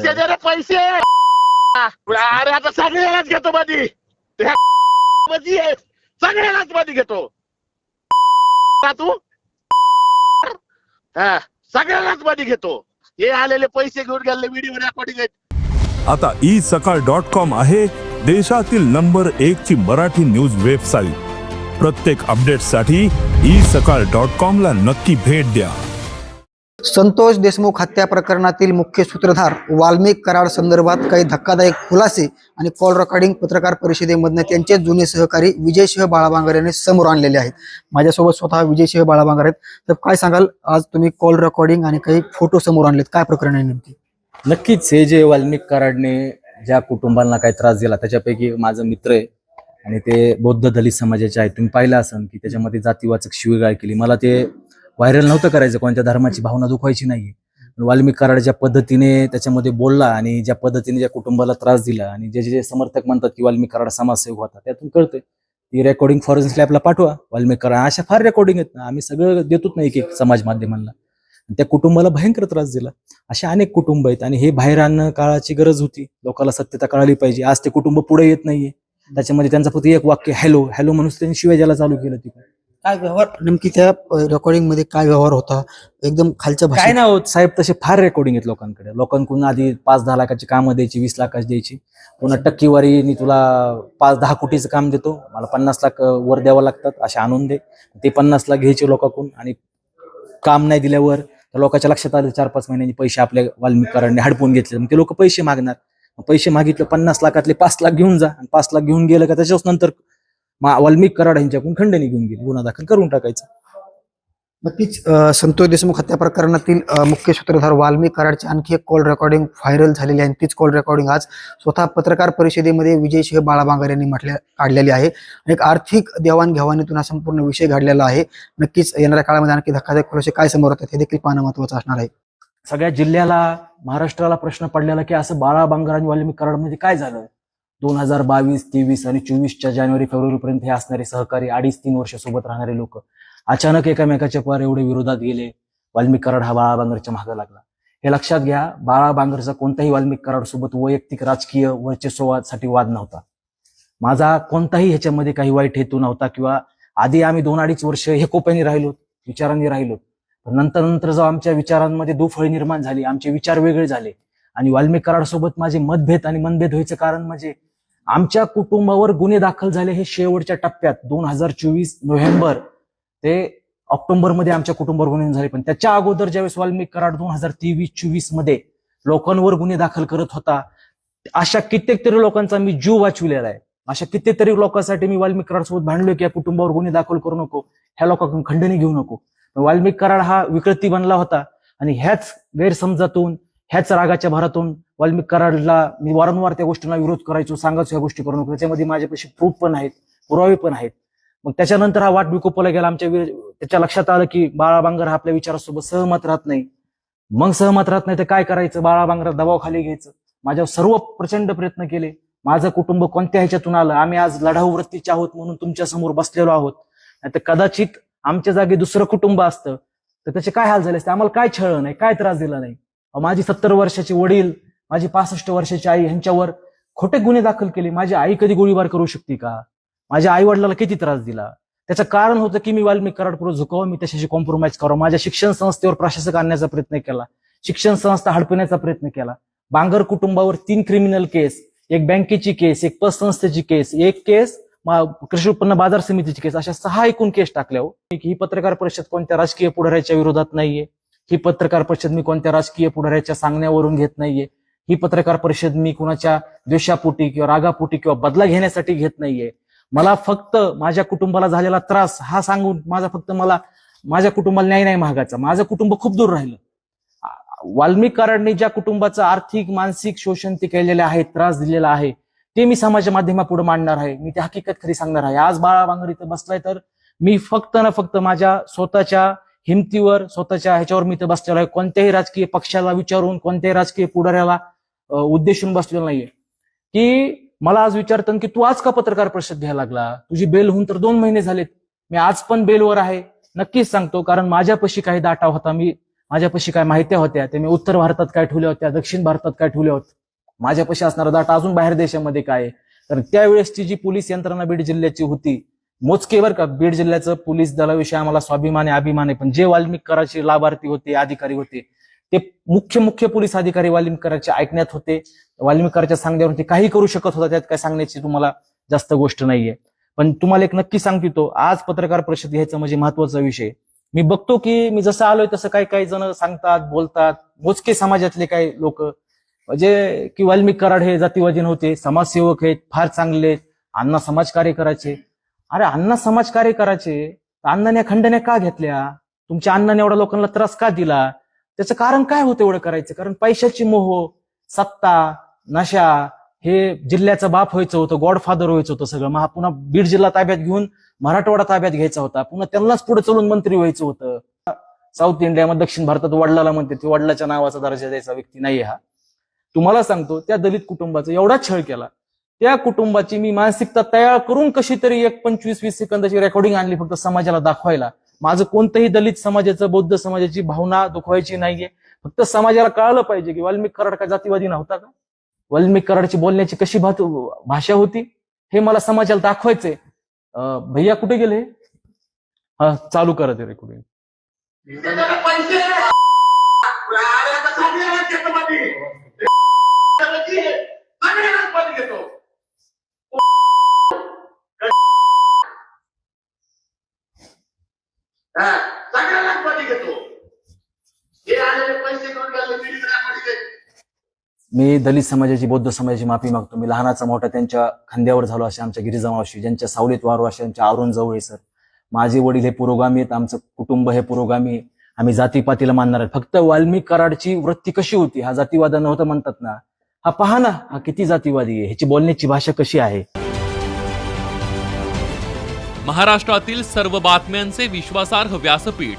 पैसे दे रे पैसे! अरे आता सगळ्यालाच घेतो मधी. मधी आहे. सगळ्यालाच मधी घेतो. का तू? हा सगळ्यालाच मधी घेतो. हे आलेले पैसे घेऊन गेले व्हिडिओ रेकॉर्डिंग आहेत. आता ई सकाळ डॉट कॉम आहे देशातील नंबर एक ची मराठी न्यूज वेबसाईट प्रत्येक अपडेटसाठी ई सकाळ डॉट कॉम ला नक्की भेट द्या. संतोष देशमुख हत्या प्रकरणातील मुख्य सूत्रधार वाल्मिक कराड संदर्भात काही धक्कादायक खुलासे आणि कॉल रेकॉर्डिंग पत्रकार परिषदेमधनं त्यांचे जुने सहकारी विजयसिंह बाळाबांगर यांनी समोर आणलेले आहेत. माझ्यासोबत स्वतः विजयसिंह बाळाबांगर आहेत. तर काय सांगाल? आज तुम्ही कॉल रेकॉर्डिंग आणि काही फोटो समोर आणलेत. काय प्रकरण आहे नेमकी? नक्कीच हे जे वाल्मिक कराडने ज्या कुटुंबांना काही त्रास दिला त्याच्यापैकी माझा मित्र आहे आणि ते बौद्ध दलित समाजाचे आहे तुम्ही पाहिलं असाल की त्याच्यामध्ये जातीवाचक शिवीगाळ केली. मला ते व्हायरल नव्हतं करायचं. कोणत्या धर्माची भावना दुखवायची नाही वाल्मिक कराड ज्या पद्धतीने त्याच्यामध्ये बोलला आणि ज्या पद्धतीने ज्या कुटुंबाला त्रास दिला आणि जे जे समर्थक म्हणतात की वाल्मिक कराड समाजसेवक होता त्यातून कळतंय. ती रेकॉर्डिंग फॉरेन्सिक लॅबला पाठवा. वाल्मिक कराड अशा फार रेकॉर्डिंग आहेत ना आम्ही सगळं देतोच नाही एक एक समाज माध्यमांना. त्या कुटुंबाला भयंकर त्रास दिला. अशा अनेक कुटुंब आहेत आणि हे बाहेर आणणं काळाची गरज होती. लोकांना सत्यता कळाली पाहिजे. आज ते कुटुंब पुढे येत नाहीये. त्याच्यामध्ये त्यांचं फक्त एक वाक्य हॅलो हॅलो म्हणून त्यांनी शिवाय ज्याला चालू केलं तिकडे. काय व्यवहार नेमकी त्या रेकॉर्डिंगमध्ये काय व्यवहार होता? एकदम खालच्या काय भाषेत. ना होत साहेब तसे फार रेकॉर्डिंग आहेत लोकांकडे. लोकांकडून आधी पाच दहा लाखाची कामं द्यायची वीस लाखाची द्यायची. पुन्हा टक्केवारीने तुला पाच दहा कोटीचं काम देतो. मला पन्नास लाख अं, वर द्यावं लागतात असे आणून दे. ते पन्नास लाख घ्यायचे लोकांकडून आणि काम नाही दिल्यावर त्या लोकांच्या लक्षात आलं चार पाच महिन्यांनी पैसे आपल्या वाल्मिक कराडने हडपून घेतले. मग ते लोक पैसे मागणार. मग पैसे मागितले पन्नास लाखातले पाच लाख घेऊन जा. आणि पाच लाख घेऊन गेलं का त्याच्याच नंतर वाल्मिक कराड यांच्याकडून खंडणी घेऊन गेली. गुन्हा दाखल करून टाकायचा. नक्कीच संतोष देशमुख हत्या प्रकरणातील मुख्य सूत्रधार वाल्मिक कराडची आणखी एक कॉल रेकॉर्डिंग व्हायरल झालेली आहे. आणि तीच कॉल रेकॉर्डिंग आज स्वतः पत्रकार परिषदेमध्ये विजयसिंह बाळाबांगर यांनी म्हटल्या काढलेली आहे. आणि एक आर्थिक देवाणघेवाणीतून हा संपूर्ण विषय घडलेला आहे. नक्कीच येणाऱ्या काळामध्ये आणखी धक्कादायक खुलासे काय समोर होतात हे देखील पाहणं महत्वाचं असणार आहे. सगळ्या जिल्ह्याला महाराष्ट्राला प्रश्न पडलेला की असं बाळा बांगर आणि वाल्मिक कराडमध्ये काय झालं? दोन हजार बावीस तेवीस आणि चोवीसच्या जानेवारी फेब्रुवारीपर्यंत हे असणारे सहकारी अडीच तीन वर्ष सोबत राहणारे लोक अचानक एकामेकाच्या पार एवढे विरोधात गेले. वाल्मिक कराड हा बाळा बांगरच्या मागे लागला. हे लक्षात घ्या बाळा बांगरचा कोणताही वाल्मिक कराड सोबत वैयक्तिक राजकीय वर्चस्वासाठी वाद नव्हता. माझा कोणताही ह्याच्यामध्ये काही वाईट हेतू नव्हता किंवा आधी आम्ही दोन अडीच वर्ष हे कोप्याने राहिलो विचारांनी राहिलो पण नंतर नंतर जेव्हा आमच्या विचारांमध्ये दुफळी निर्माण झाली आमचे विचार वेगळे झाले. आणि वाल्मिक कराड सोबत माझे मतभेद आणि मनभेद व्हायचं कारण म्हणजे आमच्या कुटुंबावर गुन्हे दाखल झाले हे शेवटच्या टप्प्यात दोन हजार चोवीस नोव्हेंबर ते ऑक्टोबरमध्ये आमच्या कुटुंबावर गुन्हे झाले. पण त्याच्या अगोदर ज्यावेळेस वाल्मिक कराड दोन हजार तेवीस चोवीसमध्ये लोकांवर गुन्हे दाखल करत होता अशा कित्येक तरी लोकांचा मी जीव वाचविलेला आहे. अशा कित्येक तरी लोकांसाठी मी वाल्मिक कराडसोबत भांडलो की या कुटुंबावर गुन्हे दाखल करू नको ह्या लोकांकडून खंडणी घेऊ नको. वाल्मिक कराड हा विकृती बनला होता आणि ह्याच गैरसमजातून ह्याच रागाच्या भरातून वाल्मिक कराडला मी वारंवार त्या गोष्टींना विरोध करायचो सांगायचो ह्या गोष्टी करू नको. त्याच्यामध्ये माझ्यापाशी प्रूफ पण आहेत पुरावे पण आहेत. मग त्याच्यानंतर हा वाट विकोपाला गेला. आमच्या त्याच्या लक्षात आलं की बाळा बांगर हा आपल्या विचारासोबत सहमत राहत नाही. मग सहमत राहत नाही तर काय करायचं? बाळा बांगर दबावाखाली घ्यायचं. माझ्यावर सर्व प्रचंड प्रयत्न केले. माझं कुटुंब कोणत्या ह्याच्यातून आलं? आम्ही आज लढाऊ वृत्तीचे आहोत म्हणून तुमच्यासमोर बसलेलो आहोत. नाही तर कदाचित आमच्या जागी दुसरं कुटुंब असतं. तर त्याचे काय हाल झाले असते? आम्हाला काय छळ नाही काय त्रास दिला नाही? माझी सत्तर वर्षाचे वडील माझी पासष्ट वर्षाची आई यांच्यावर खोटे गुन्हे दाखल केले. माझी आई कधी गोळीबार करू शकते का? माझ्या आई वडिलाला किती त्रास दिला? त्याचं कारण होतं की मी वाल्मिक कराडपुढे झुकावं मी त्याच्याशी कॉम्प्रोमाइज करावं. माझ्या शिक्षण संस्थेवर प्रशासक आणण्याचा प्रयत्न केला. शिक्षण संस्था हडपण्याचा प्रयत्न केला. बांगर कुटुंबावर तीन क्रिमिनल केस एक बँकेची केस एक पतसंस्थेची केस एक केस कृषी उत्पन्न बाजार समितीची केस अशा सहा एकूण केस टाकल्या हो. ही पत्रकार परिषद कोणत्या राजकीय पुढाऱ्याच्या विरोधात नाहीये. ही पत्रकार परिषद मी कोणत्या राजकीय पुढाऱ्याच्या सांगण्यावरून घेत नाहीये. ही पत्रकार परिषद मी कुणाच्या द्वेषापोटी किंवा रागापोटी किंवा बदला घेण्यासाठी घेत नाहीये. मला फक्त माझ्या कुटुंबाला झालेला त्रास हा सांगून माझा फक्त मला माझ्या कुटुंबाला न्याय नाही महागाचा. माझं कुटुंब खूप दूर राहिलं. वाल्मिक कराडने ज्या कुटुंबाचं आर्थिक मानसिक शोषण ते केलेले आहे त्रास दिलेला आहे ते मी समाज माध्यमापुढे मांडणार आहे. मी ते हकीकत खरी सांगणार आहे. आज बाळा बांगर इथं बसलाय तर मी फक्त ना फक्त माझ्या स्वतःच्या हिमतीवर स्वतःच्या ह्याच्यावर मी इथं बसलेलो आहे. कोणत्याही राजकीय पक्षाला विचारून कोणत्याही राजकीय पुढाऱ्याला उद्देशून बसलेलो नाहीये. की मला आज विचारतात की तू आज का पत्रकार परिषद घ्यायला लागला? तुझी बेल होऊन तर दोन महिने झालेत. मी आज पण बेलवर आहे. नक्कीच सांगतो कारण माझ्यापाशी काही दाटा होता मी माझ्यापाशी काय माहित्या होत्या ते मी उत्तर भारतात काय ठेवल्या होत्या दक्षिण भारतात काय ठेवल्या होत्या माझ्यापाशी असणारा दाटा अजून बाहेर देशामध्ये काय आहे? तर त्यावेळेसची जी पोलीस यंत्रणा बीड जिल्ह्याची होती मोजके बर का? बीड जिल्ह्याचं पोलीस दलाविषयी आम्हाला स्वाभिमान आहे अभिमान आहे पण जे वाल्मिकराचे लाभार्थी होते अधिकारी होते ते मुख्य मुख्य पोलीस अधिकारी वाल्मिकराचे ऐकण्यात होते. वाल्मिकराच्या सांगण्यावर ते काही करू शकत होता त्यात काय सांगण्याची तुम्हाला जास्त गोष्ट नाहीये. पण तुम्हाला एक नक्की सांगतो आज पत्रकार परिषद घ्यायचा म्हणजे महत्त्वाचा विषय. मी बघतो की मी जसं आलोय तसं काही काही जण सांगतात बोलतात. मोजके समाजातले काही लोक म्हणजे की वाल्मिक कराड हे जातीवादी नव्हते समाजसेवक आहेत फार चांगले आहेत. अण्णा समाजकार्य करायचे अरे अण्णा समाजकार्य करायचे. अण्णाने खंडण्या का घेतल्या? तुमच्या अण्णाने एवढ्या लोकांना त्रास का दिला? त्याचं कारण काय होतं एवढं करायचं? कारण पैशाची मोह सत्ता नशा हे जिल्ह्याचा बाप व्हायचं होतं गॉडफादर व्हायचं होतं सगळं. मग हा पुन्हा बीड जिल्हा ताब्यात घेऊन मराठवाडा ताब्यात घ्यायचा होता. पुन्हा त्यांनाच पुढे चलून मंत्री व्हायचं होतं. साऊथ इंडियामध्ये दक्षिण भारतात वडिलाला म्हणते ते वडिलाच्या नावाचा दर्जा द्यायचा व्यक्ती नाही हा. तुम्हाला सांगतो त्या दलित कुटुंबाचा एवढा छळ केला. त्या कुटुंबाची मी मानसिकता तयार करून कशी तरी एक पंचवीस वीस सेकंदाची रेकॉर्डिंग आणली फक्त समाजाला दाखवायला. माझं कोणतंही दलित समाजाचं बौद्ध समाजाची भावना दुखवायची नाहीये. फक्त समाजाला कळालं पाहिजे की वाल्मिक कराड का जातीवादी नव्हता का? वाल्मिक कराडची बोलण्याची कशी भाषा होती? हे मला समाजाला दाखवायचंय. भैया कुठे गेले? हा चालू करा ते रेकॉर्डिंग त्याच्याकडे पैसे नाही. अरे आता सगळ्यालाच घेतो मध्ये. मध्ये आहे. सगळ्यालाच मध्ये घेतो हा, घेतो. हे आलेले पैसे. मी दलित समाजाची बौद्ध समाजाची माफी मागतो. मी लहानाचा मोठा त्यांच्या खांद्यावर झालो असे आमच्या गिरिजा मावशी ज्यांच्या सावलीत वारो असे आमच्या अरुण जवळ सर. माझे वडील हे पुरोगामी आहेत आमचं कुटुंब हे पुरोगामी. आम्ही जातीपातीला मानणार आहेत. फक्त वाल्मिक कराडची वृत्ती कशी होती? हा जातीवाद नव्हतं म्हणतात ना. हा पहा ना हा किती जातीवादी आहे. ह्याची बोलण्याची भाषा कशी आहे? महाराष्ट्रातील सर्व बातम्यांचे विश्वासार्ह व्यासपीठ.